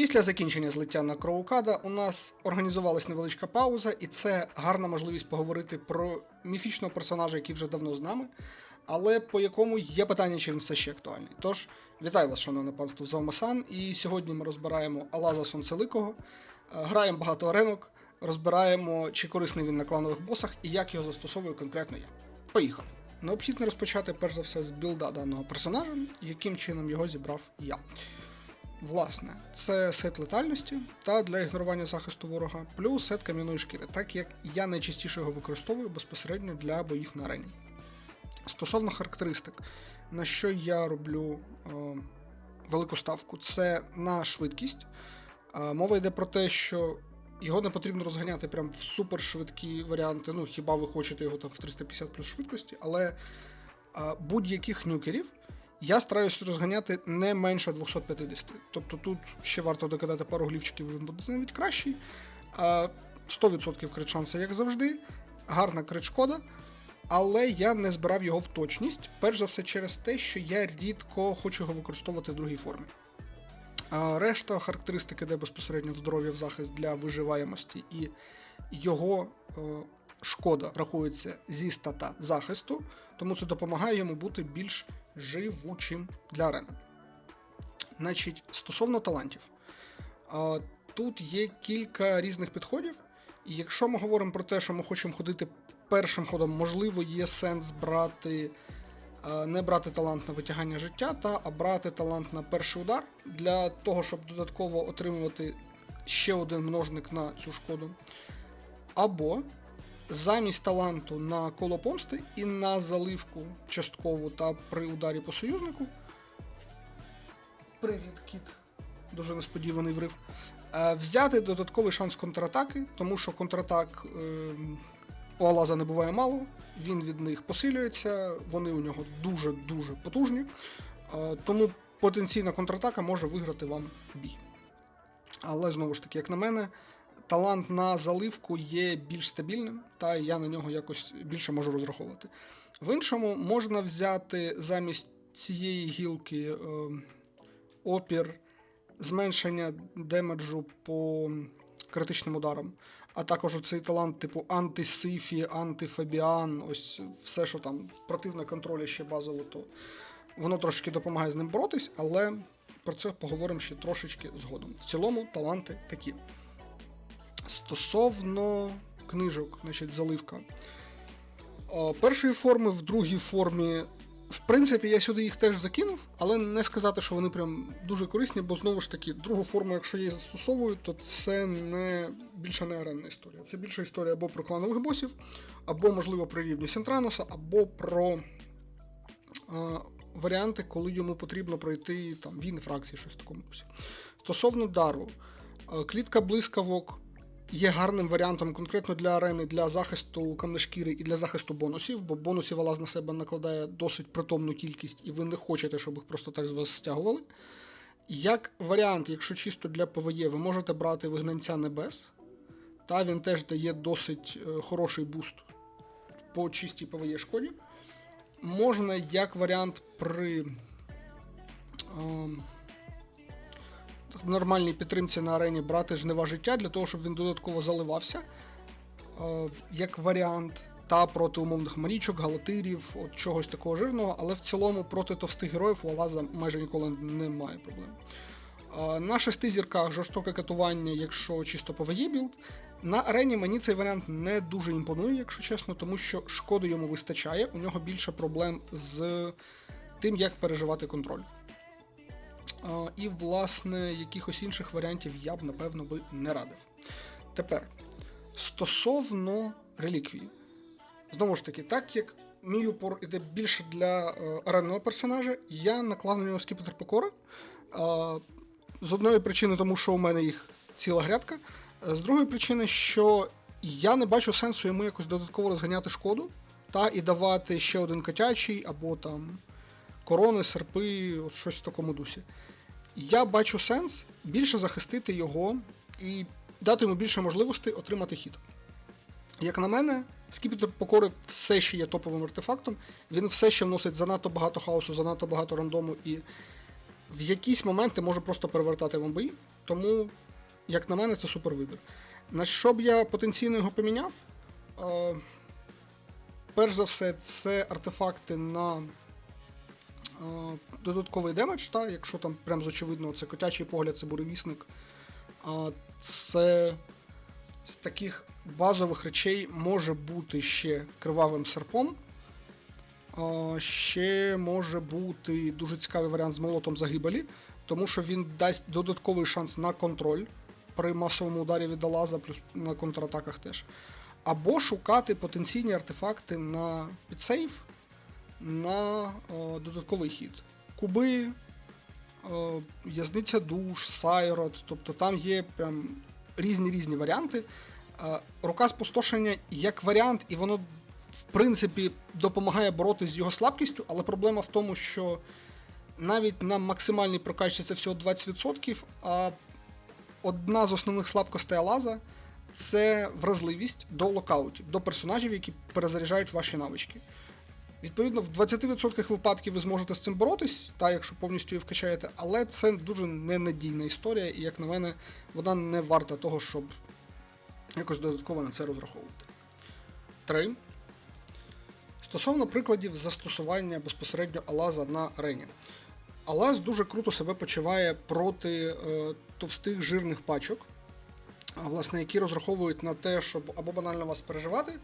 Після закінчення злиття на Кроукада у нас організувалась невеличка пауза, і це гарна можливість поговорити про міфічного персонажа, який вже давно з нами, але по якому є питання, чи він все ще актуальний. Тож, вітаю вас, шановне панство Завмасан, і сьогодні ми розбираємо Алаза Сонцеликого, е, граємо багато аренок, розбираємо, чи корисний він на кланових босах і як його застосовую конкретно я. Поїхали! Необхідно розпочати перш за все з білда даного персонажа, яким чином його зібрав я. Власне, це сет летальності та для ігнорування захисту ворога, плюс сет кам'яної шкіри, так як я найчастіше його використовую безпосередньо для боїв на арені. Стосовно характеристик, на що я роблю е, велику ставку, це на швидкість. Е, мова йде про те, що його не потрібно розганяти прям в супершвидкі варіанти. Ну, хіба ви хочете його там в 350 плюс швидкості, але е, будь-яких нюкерів я стараюся розганяти не менше 250. Тобто тут ще варто докидати пару глівчиків, він буде навіть кращий. 100% крит шанса, як завжди. Гарна крит шкода. Але я не збирав його в точність, перш за все через те, що я рідко хочу його використовувати в другій формі. Решта характеристик іде безпосередньо в здоров'я в захист для виживаємості, і його е, шкода рахується зі стата захисту, тому це допомагає йому бути більш живучим для арени. Значить, стосовно талантів, тут є кілька різних підходів. І якщо ми говоримо про те, що ми хочемо ходити першим ходом, можливо, є сенс брати, не брати талант на витягання життя, та брати талант на перший удар для того, щоб додатково отримувати ще один множник на цю шкоду. Або замість таланту на коло помсти і на заливку часткову та при ударі по союзнику. Привіт, кіт. Дуже несподіваний врив. Е, Взяти додатковий шанс контратаки, тому що контратак е, у Алаза не буває мало, він від них посилюється, вони у нього дуже-дуже потужні. Тому потенційна контратака може виграти вам бій. Але знову ж таки, як на мене, талант на заливку є більш стабільним, та я на нього якось більше можу розраховувати. В іншому можна взяти замість цієї гілки е, опір, зменшення демеджу по критичним ударам, а також оцей талант типу антисифі, антифабіан, ось все, що там противне контролі ще базово, то воно трошки допомагає з ним боротись, але про це поговоримо ще трошечки згодом. В цілому таланти такі. Стосовно книжок, значить, заливка. Першої форми, в другій формі. В принципі, я сюди їх теж закинув, але не сказати, що вони прям дуже корисні, бо знову ж таки, другу форму, якщо її застосовую, то це не більше не аренна історія. Це більше історія або про кланових босів, або, можливо, про рівні Сентраноса, або про е, варіанти, коли йому потрібно пройти там він фракції, щось в такому. Стосовно дару, клітка блискавок є гарним варіантом конкретно для арени, для захисту камнешкіри і для захисту бонусів, бо бонусів Алаз на себе накладає досить притомну кількість, і ви не хочете, щоб їх просто так з вас стягували. Як варіант, якщо чисто для ПВЄ, ви можете брати вигнанця небес, та він теж дає досить е, хороший буст по чистій ПВЄ шкоді. Можна як варіант при ем, нормальній підтримці на арені брати жнива життя для того, щоб він додатково заливався. Е, як варіант, та проти умовних марічок, галатирів, от чогось такого жирного, але в цілому проти товстих героїв у Алаза майже ніколи немає проблем. Е, На шести зірках жорстоке катування, якщо чисто PvE білд. На арені мені цей варіант не дуже імпонує, якщо чесно, тому що шкоди йому вистачає, у нього більше проблем з тим, як переживати контроль. А, І, власне, якихось інших варіантів я б, напевно, би не радив. Тепер, стосовно реліквії. Знову ж таки, так як мій упор іде більше для е, аренного персонажа, я наклав на нього скіпетр покори. Е, з одної причини, тому що у мене їх ціла грядка. е, З другої причини, що я не бачу сенсу йому якось додатково розганяти шкоду, та і давати ще один котячий або там корони, серпи, от щось в такому дусі. Я бачу сенс більше захистити його і дати йому більше можливостей отримати хід. Як на мене, скіпетр покори все ще є топовим артефактом, він все ще вносить занадто багато хаосу, занадто багато рандому і в якісь моменти може просто перевертати вам бої. Тому, як на мене, це супер вибір. На що б я потенційно його поміняв? Е, перш за все, це артефакти на додатковий демедж, та, якщо там прям з очевидного це котячий погляд, це буревісник. Це з таких базових речей може бути ще кривавим серпом. Ще може бути дуже цікавий варіант з молотом загибелі, тому що він дасть додатковий шанс на контроль при масовому ударі від Алаза, плюс на контратаках теж. Або шукати потенційні артефакти на підсейв на о, додатковий хід. Куби, о, Язниця душ, Сайрот, тобто там є прям різні різні варіанти. Е, Рука спустошення як варіант, і воно, в принципі, допомагає боротися з його слабкістю, але проблема в тому, що навіть на максимальній прокачці це всього 20%, а одна з основних слабкостей Алаза це вразливість до локаутів, до персонажів, які перезаряджають ваші навички. Відповідно, в 20% випадків ви зможете з цим боротись, та якщо повністю її вкачаєте, але це дуже ненадійна історія, і, як на мене, вона не варта того, щоб якось додатково на це розраховувати. 3. Стосовно прикладів застосування безпосередньо Алаза на арені. Алаз дуже круто себе почуває проти е, товстих жирних пачок, власне, які розраховують на те, щоб або банально вас переживати,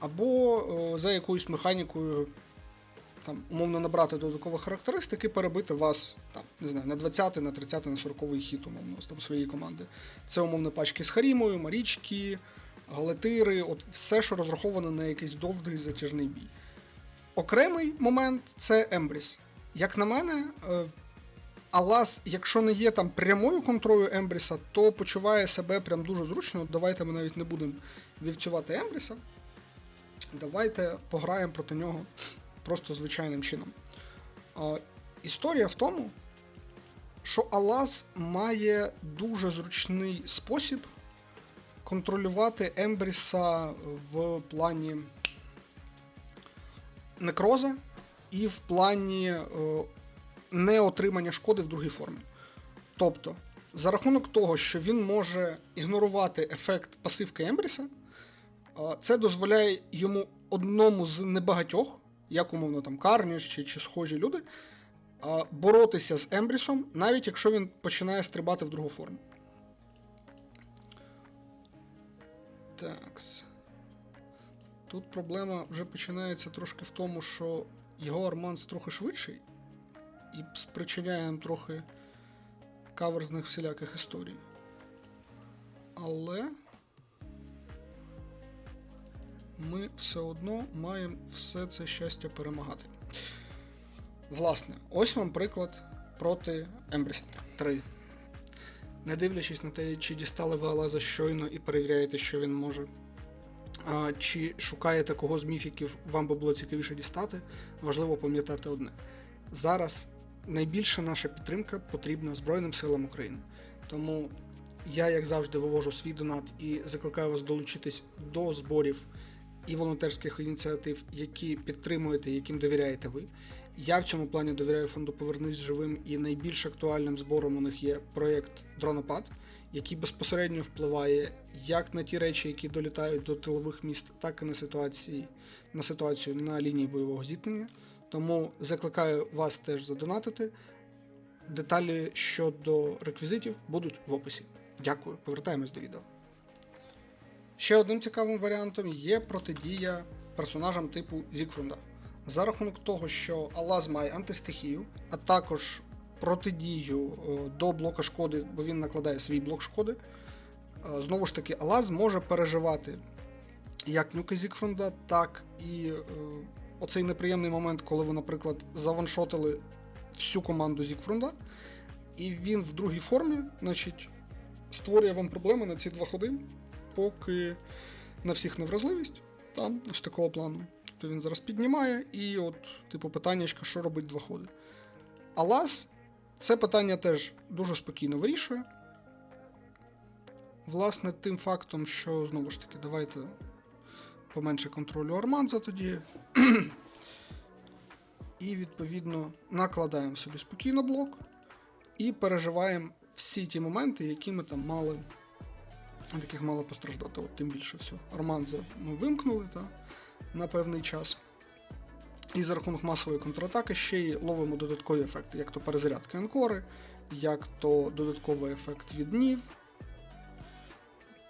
або е, за якоюсь механікою там, умовно набрати додаткові характеристики, перебити вас там, не знаю, на 20, на 30, на 40 хіт, умовно, там, своєї команди. Це умовно пачки з Харімою, Марічки, Галетири, от все, що розраховано на якийсь довгий затяжний бій. Окремий момент це Ембріс. Як на мене, е, Алас, якщо не є там прямою контролю Ембріса, то почуває себе прям дуже зручно. Давайте ми навіть не будемо вівцювати Ембріса. Давайте пограємо проти нього просто звичайним чином. Історія в тому, що Алас має дуже зручний спосіб контролювати Ембріса в плані некроза і в плані е, неотримання шкоди в другій формі. Тобто, за рахунок того, що він може ігнорувати ефект пасивки Ембріса, це дозволяє йому одному з небагатьох, як умовно там Карніш чи, чи схожі люди, боротися з Ембрісом, навіть якщо він починає стрибати в другу форму. Такс. Тут проблема вже починається трошки в тому, що його арманс трохи швидший і спричиняє нам трохи каверзних всіляких історій. Але ми все одно маємо все це щастя перемагати. Власне, ось вам приклад проти Ембріса 3. Не дивлячись на те, чи дістали ви Алаза щойно і перевіряєте, що він може. Чи шукаєте кого з міфіків, вам би було цікавіше дістати, важливо пам'ятати одне. Зараз найбільша наша підтримка потрібна Збройним силам України. Тому я, як завжди, вивожу свій донат і закликаю вас долучитись до зборів і волонтерських ініціатив, які підтримуєте, яким довіряєте ви. Я в цьому плані довіряю фонду Повернись живим і найбільш актуальним збором у них є проєкт Дронопад, який безпосередньо впливає як на ті речі, які долітають до тилових міст, так і на ситуації на ситуацію на лінії бойового зіткнення. Тому закликаю вас теж задонатити. Деталі щодо реквізитів будуть в описі. Дякую, повертаємось до відео. Ще одним цікавим варіантом є протидія персонажам типу Зігфрунда. За рахунок того, що Алаз має антистихію, а також протидію е, до блока шкоди, бо він накладає свій блок шкоди. е, Знову ж таки, Алаз може переживати як нюки Зігфрунда, так і е, оцей неприємний момент, коли ви, наприклад, заваншотили всю команду Зігфрунда, і він в другій формі, значить, створює вам проблеми на ці два ходи, поки на всіх невразливість, там, ось такого плану. Тобто він зараз піднімає, і от, типу, питаннячка, що робить два ходи. Алас це питання теж дуже спокійно вирішує. Власне, тим фактом, що знову ж таки, давайте поменше контролю Арманза тоді. І, відповідно, накладаємо собі спокійно блок і переживаємо всі ті моменти, які ми там мали, яких мало постраждати. От тим більше все. Романза ми вимкнули та, на певний час. І за рахунок масової контратаки ще й ловимо додаткові ефекти, як то перезарядки анкори, як то додатковий ефект від днів.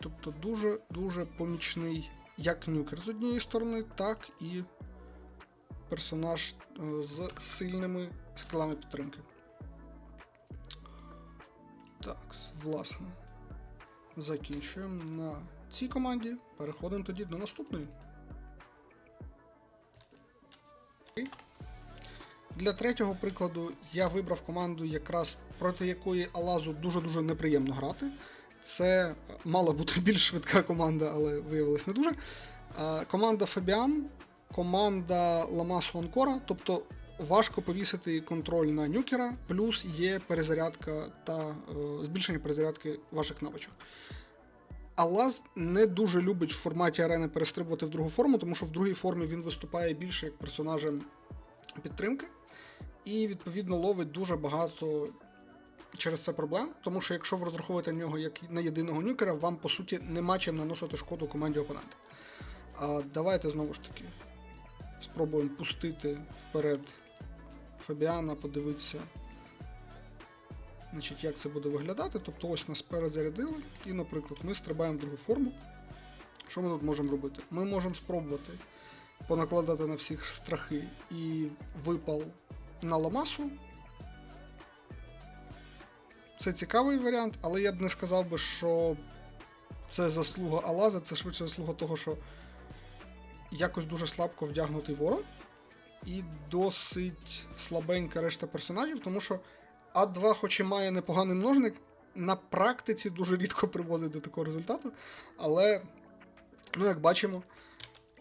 Тобто дуже-дуже помічний як нюкер з однієї сторони, так і персонаж е, з сильними скілами підтримки. Так, власне, закінчуємо на цій команді. Переходимо тоді до наступної. Для третього прикладу я вибрав команду, якраз проти якої Алазу дуже-дуже неприємно грати. Це мала бути більш швидка команда, але виявилось не дуже. Команда Фабіан, команда Ламасу Анкора, тобто важко повісити контроль на нюкера, плюс є перезарядка та е, збільшення перезарядки ваших навичок. Алаз не дуже любить в форматі арени перестрибувати в другу форму, тому що в другій формі він виступає більше як персонажем підтримки, і відповідно ловить дуже багато через це проблем. Тому що якщо ви розраховуєте на нього як на єдиного нюкера, вам по суті нема чим наносити шкоду команді опонента. А давайте знову ж таки спробуємо пустити вперед Фабіана, подивитися, значить, як це буде виглядати. Тобто ось нас перезарядили, і, наприклад, ми стрибаємо в другу форму. Що ми тут можемо робити? Ми можемо спробувати понакладати на всіх страхи і випал на ламасу. Це цікавий варіант, але я б не сказав би, що це заслуга Алаза, це швидше заслуга того, що якось дуже слабко вдягнутий ворон і досить слабенька решта персонажів, тому що А2, хоч і має непоганий множник, на практиці дуже рідко приводить до такого результату. Але, ну, як бачимо,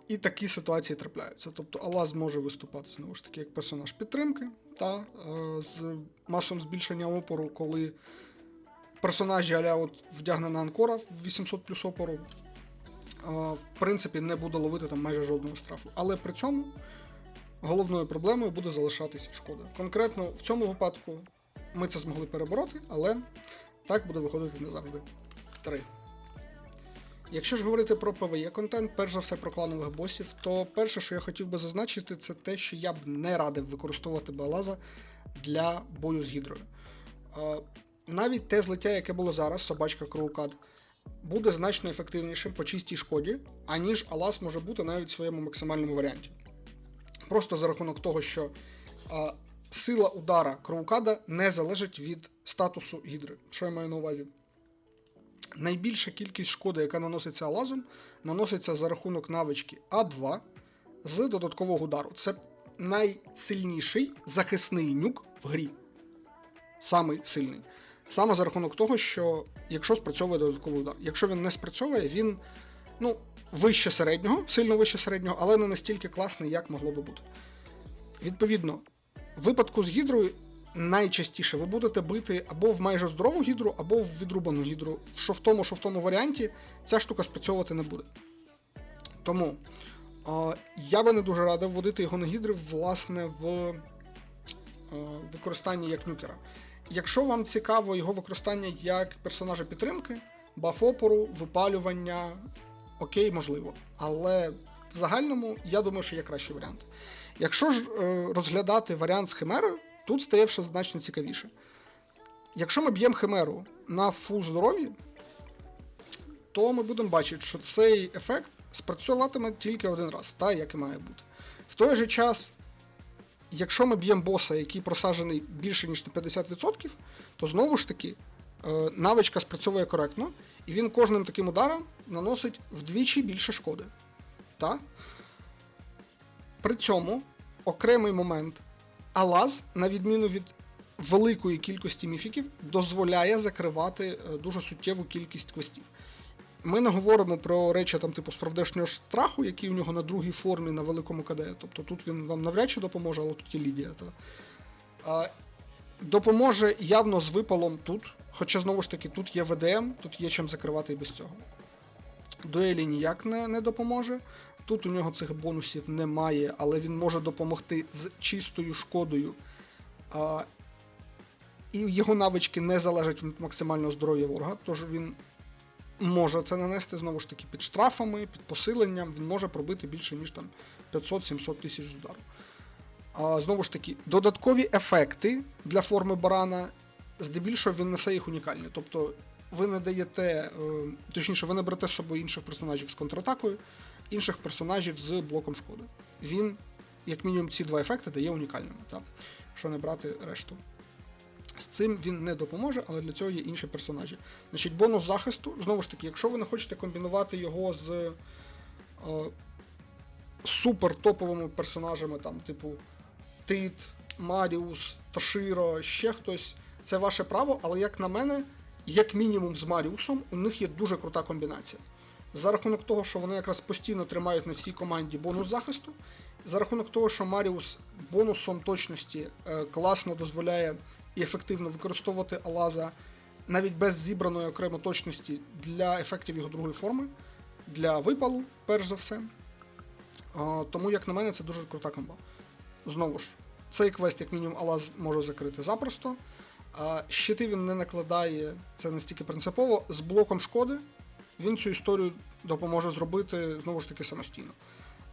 і такі ситуації трапляються. Тобто Алаз може виступати знову ж таки як персонаж підтримки, та е, з масовим збільшенням опору, коли персонажі аля от вдягнена анкора в 800 плюс опору, е, в принципі, не буде ловити там майже жодного страфу. Але при цьому головною проблемою буде залишатись шкода. Конкретно в цьому випадку ми це змогли перебороти, але так буде виходити не завжди. Три. Якщо ж говорити про PvE контент, перш за все про кланових босів, то перше, що я хотів би зазначити, це те, що я б не радив використовувати Балаза для бою з гідрою. Навіть те злиття, яке було зараз, собачка Кроукад, буде значно ефективнішим по чистій шкоді, аніж Алас може бути навіть в своєму максимальному варіанті. Просто за рахунок того, що а, сила удара Кроукада не залежить від статусу гідри. Що я маю на увазі? Найбільша кількість шкоди, яка наноситься Алазом, наноситься за рахунок навички А2 з додаткового удару. Це найсильніший захисний нюк в грі. Самий сильний. Саме за рахунок того, що якщо спрацьовує додатковий удар. Якщо він не спрацьовує, він ну, вище середнього, сильно вище середнього, але не настільки класний, як могло би бути. Відповідно, в випадку з гідрою найчастіше ви будете бити або в майже здорову гідру, або в відрубану гідру. Що в тому, що в тому варіанті ця штука спрацьовувати не буде. Тому е, я би не дуже радив вводити його на гідри, власне, в е, використанні як нюкера. Якщо вам цікаво його використання як персонажа підтримки, баф опору, випалювання, окей, можливо. Але в загальному я думаю, що є кращий варіант. Якщо ж е, розглядати варіант з химерою, тут стає все значно цікавіше. Якщо ми б'ємо химеру на фул здоров'ї, то ми будемо бачити, що цей ефект спрацьовуватиме тільки один раз, так як і має бути. В той же час, якщо ми б'ємо боса, який просаджений більше ніж на 50%, то знову ж таки навичка спрацьовує коректно, і він кожним таким ударом наносить вдвічі більше шкоди. Так? При цьому окремий момент Алаз, на відміну від великої кількості міфіків, дозволяє закривати е, дуже суттєву кількість квестів. Ми не говоримо про речі там, типу справдешнього страху, який у нього на другій формі на великому КД. Тобто тут він вам навряд чи допоможе, але тут є Лідія. Та. А, допоможе явно з випалом тут. Хоча, знову ж таки, тут є ВДМ, тут є чим закривати і без цього. Дуелі ніяк не, не допоможе. Тут у нього цих бонусів немає, але він може допомогти з чистою шкодою. А, і його навички не залежать від максимального здоров'я ворога, тож він може це нанести знову ж таки під штрафами, під посиленням, він може пробити більше, ніж там 500-700 тисяч з удару. А, знову ж таки, додаткові ефекти для форми барана, здебільшого він несе їх унікальні. Тобто ви не даєте, е, точніше, ви не берете з собою інших персонажів з контратакою, інших персонажів з блоком шкоди. Він, як мінімум, ці два ефекти дає унікальними, так? що не брати решту. З цим він не допоможе, але для цього є інші персонажі. Значить, бонус захисту, знову ж таки, якщо ви не хочете комбінувати його з е, супер топовими персонажами, там, типу Тит, Маріус, Тоширо, ще хтось, це ваше право, але як на мене, як мінімум з Маріусом, у них є дуже крута комбінація. За рахунок того, що вони якраз постійно тримають на всій команді бонус захисту, за рахунок того, що Маріус бонусом точності е, класно дозволяє і ефективно використовувати Алаза навіть без зібраної окремо точності для ефектів його другої форми, для випалу, перш за все. А, Тому, як на мене, це дуже крута комба. Знову ж, цей квест, як мінімум, Алаз може закрити запросто. А щити він не накладає, це настільки принципово. З блоком шкоди він цю історію допоможе зробити знову ж таки самостійно.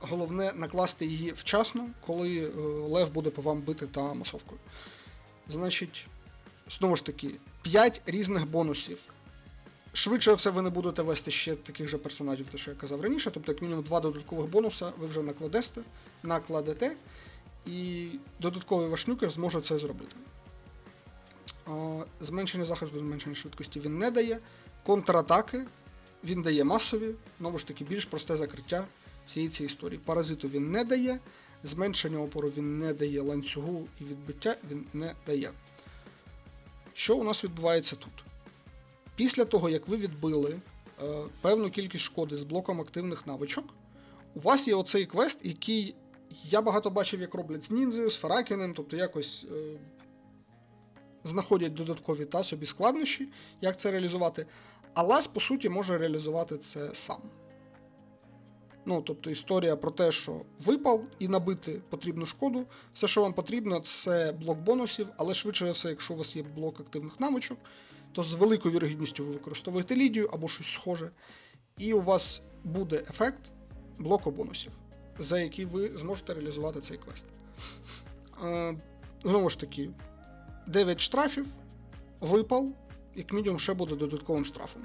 Головне накласти її вчасно, коли е, лев буде по вам бити та масовкою. Значить, знову ж таки, 5 різних бонусів. Швидше все, ви не будете вести ще таких же персонажів, те, що я казав раніше, тобто, як мінімум, два додаткових бонуса ви вже накладете, накладете, і додатковий ваш нюкер зможе це зробити. Зменшення захисту, зменшення швидкості він не дає. Контратаки він дає масові, знову ж таки, більш просте закриття всієї цієї історії. Паразиту він не дає, зменшення опору він не дає, ланцюгу і відбиття він не дає. Що у нас відбувається тут? Після того, як ви відбили е, певну кількість шкоди з блоком активних навичок, у вас є оцей квест, який я багато бачив, як роблять з ніндзею, з Фаракінем, тобто якось е, знаходять додаткові та собі складнощі, як це реалізувати. А Лас, по суті, може реалізувати це сам. Ну, тобто історія про те, що випал і набити потрібну шкоду. Все, що вам потрібно, це блок бонусів, але швидше за все, якщо у вас є блок активних навичок, то з великою вірогідністю ви використовуєте лідію або щось схоже, і у вас буде ефект блоку бонусів, за який ви зможете реалізувати цей квест. Е, знову ж таки, 9 штрафів, випал, як мінімум, ще буде додатковим штрафом.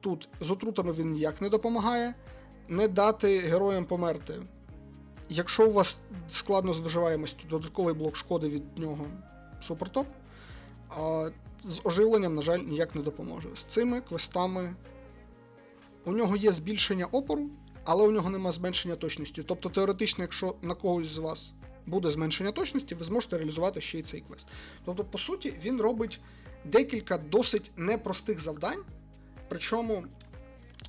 Тут з отрутами він ніяк не допомагає. Не дати героям померти. Якщо у вас складно з виживаємостю, додатковий блок шкоди від нього супертоп. А з оживленням, на жаль, ніяк не допоможе. З цими квестами у нього є збільшення опору, але у нього нема зменшення точності. Тобто, теоретично, якщо на когось з вас буде зменшення точності, ви зможете реалізувати ще й цей квест. Тобто, по суті, він робить декілька досить непростих завдань. Причому,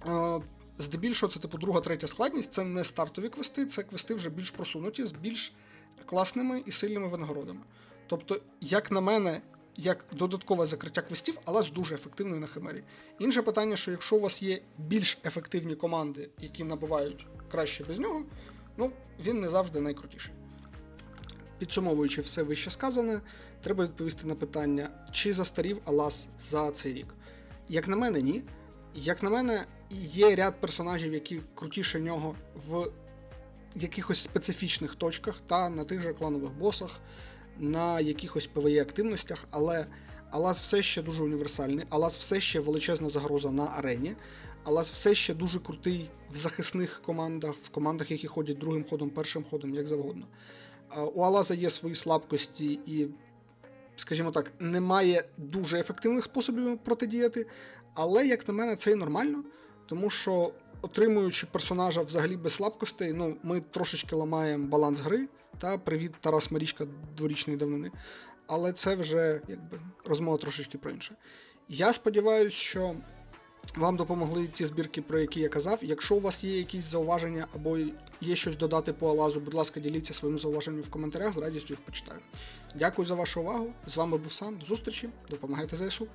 е, здебільшого, це типу друга, третя складність, це не стартові квести, це квести вже більш просунуті, з більш класними і сильними винагородами. Тобто, як на мене, як додаткове закриття квестів, але з дуже ефективною на химері. Інше питання, що якщо у вас є більш ефективні команди, які набувають краще без нього, ну він не завжди найкрутіший. Підсумовуючи все вище сказане, треба відповісти на питання, чи застарів Алас за цей рік. Як на мене, ні. Як на мене, є ряд персонажів, які крутіше нього в якихось специфічних точках та на тих же кланових босах, на якихось PvE активностях, але Алас все ще дуже універсальний, Алас все ще величезна загроза на арені, Алас все ще дуже крутий в захисних командах, в командах, які ходять другим ходом, першим ходом, як завгодно. У Алаза є свої слабкості і скажімо так, немає дуже ефективних способів протидіяти. Але, як на мене, це і нормально, тому що, отримуючи персонажа взагалі без слабкостей, ну, ми трошечки ламаємо баланс гри. Та привіт, Тарас Марічка дворічної давнини. Але це вже якби розмова трошечки про інше. Я сподіваюся, що вам допомогли ті збірки, про які я казав. Якщо у вас є якісь зауваження або є щось додати по Алазу, будь ласка, діліться своїми зауваженнями в коментарях, з радістю їх почитаю. Дякую за вашу увагу. З вами був Сан. До зустрічі. Допомагайте ЗСУ.